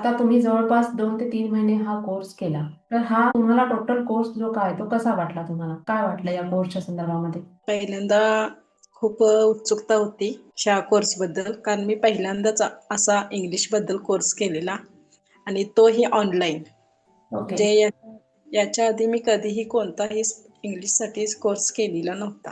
आता तुम्ही जवळपास दोन ते तीन महिने हा कोर्स केला. तर हा तुम्हाला टोटल कोर्स जो काय तो कसा वाटला तुम्हाला? काय वाटलं या कोर्सच्या संदर्भामध्ये? पहिल्यांदा खूप उत्सुकता होती ह्या कोर्सबद्दल कारण मी पहिल्यांदाच असा इंग्लिशबद्दल कोर्स केलेला आणि तोही ऑनलाईन ओके जे या- याच्या आधी मी कधीही कोणताही इंग्लिशसाठी कोर्स केलेला नव्हता.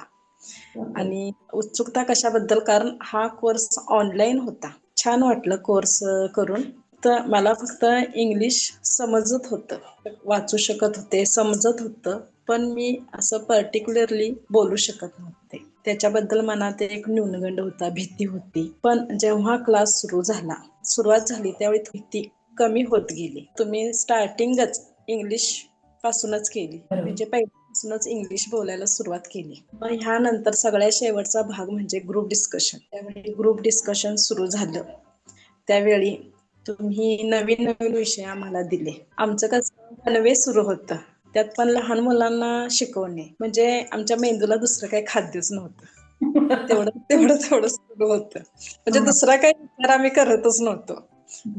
आणि उत्सुकता कशाबद्दल? कारण हा कोर्स ऑनलाईन होता. छान वाटलं कोर्स करून. तर मला फक्त इंग्लिश समजत होतं. वाचू शकत होते समजत होतं पण मी असं पर्टिक्युलरली बोलू शकत नव्हते. त्याच्याबद्दल मनात एक न्यूनगंड होता भीती होती. पण जेव्हा क्लास सुरू झाला सुरुवात झाली त्यावेळी भीती कमी होत गेली. तुम्ही स्टार्टिंगच इंग्लिश पासूनच केली. म्हणजे पहिल्यापासूनच इंग्लिश बोलायला सुरुवात केली. मग ह्यानंतर सगळ्यात शेवटचा भाग म्हणजे ग्रुप डिस्कशन त्यावेळी ग्रुप डिस्कशन सुरू झालं. त्यावेळी तुम्ही नवीन नवीन विषय आम्हाला दिले. आमचं कसं वनवे सुरू होतं. त्यात पण लहान मुलांना शिकवणे. म्हणजे आमच्या मेंदूला दुसरं काही खाद्यच नव्हतं. तेवढं तेवढं तेवढं सुरू होतं. म्हणजे दुसरा काही विचार आम्ही करतच नव्हतो.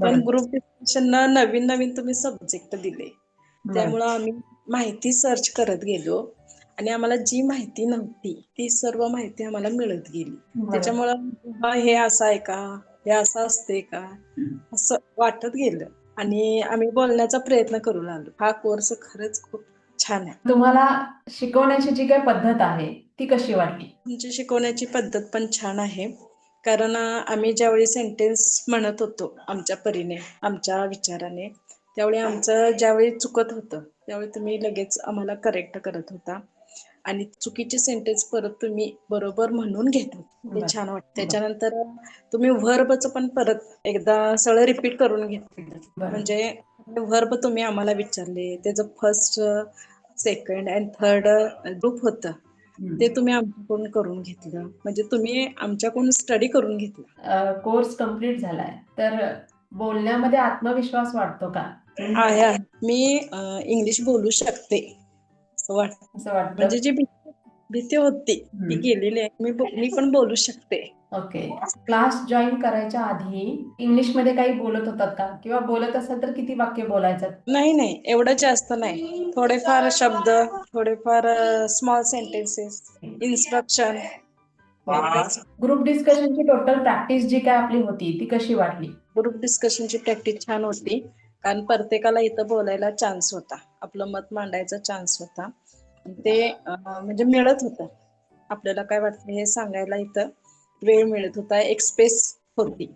पण. ग्रुप डिस्कशन नवीन नवीन तुम्ही सब्जेक्ट दिले. त्यामुळं आम्ही माहिती सर्च करत गेलो. आणि आम्हाला जी माहिती नव्हती ती सर्व माहिती आम्हाला मिळत गेली. त्याच्यामुळं हे असं आहे का? हे असं असते का? असं वाटत गेलं. आणि आम्ही बोलण्याचा प्रयत्न करू लागलो. हा कोर्स खरंच खूप छान आहे. तुम्हाला शिकवण्याची जी काही पद्धत आहे ती कशी वाटली? तुमची शिकवण्याची पद्धत पण छान आहे. कारण आम्ही ज्यावेळी सेंटेन्स म्हणत होतो आमच्या परीने आमच्या विचाराने त्यावेळी आमचं ज्यावेळी चुकत होतं त्यावेळी तुम्ही लगेच आम्हाला करेक्ट करत होता. आणि चुकीचे सेंटेन्स परत तुम्ही बरोबर म्हणून घेत. ते छान वाटतं. त्याच्यानंतर तुम्ही व्हर्बचं पण परत एकदा सगळं रिपीट करून घेतलं बरं. म्हणजे व्हर्ब तुम्ही आम्हाला विचारले त्याचं first second and third group होतं. ते तुम्ही आमच्याकडून करून घेतलं. म्हणजे तुम्ही आमच्याकडून स्टडी करून घेतला. कोर्स कंप्लीट झालाय. तर बोलण्यामध्ये आत्मविश्वास वाटतो का? आहे. मी इंग्लिश बोलू शकते. असं वाटतं. असं वाटतं. म्हणजे जी भीती भीती होती ती. गेलेली आहे. मी मी पण बोलू शकते. ओके. क्लास जॉईन करायच्या आधी इंग्लिशमध्ये काही बोलत होतात का? किंवा बोलत असाल तर किती वाक्य बोलायचं? नाही नाही. एवढं जास्त नाही. थोडेफार शब्द थोडेफार स्मॉल सेंटेन्सेस इन्स्ट्रक्शन ग्रुप डिस्कशनची टोटल प्रॅक्टिस जी काय आपली होती ती कशी वाटली? ग्रुप डिस्कशनची प्रॅक्टिस छान होती. कारण प्रत्येकाला इथं बोलायला चान्स होता. आपलं मत मांडायचा चान्स होता. ते म्हणजे मिळत होतं. आपल्याला काय वाटतं हे सांगायला इथं वेळ मिळत होता. एक स्पेस होती.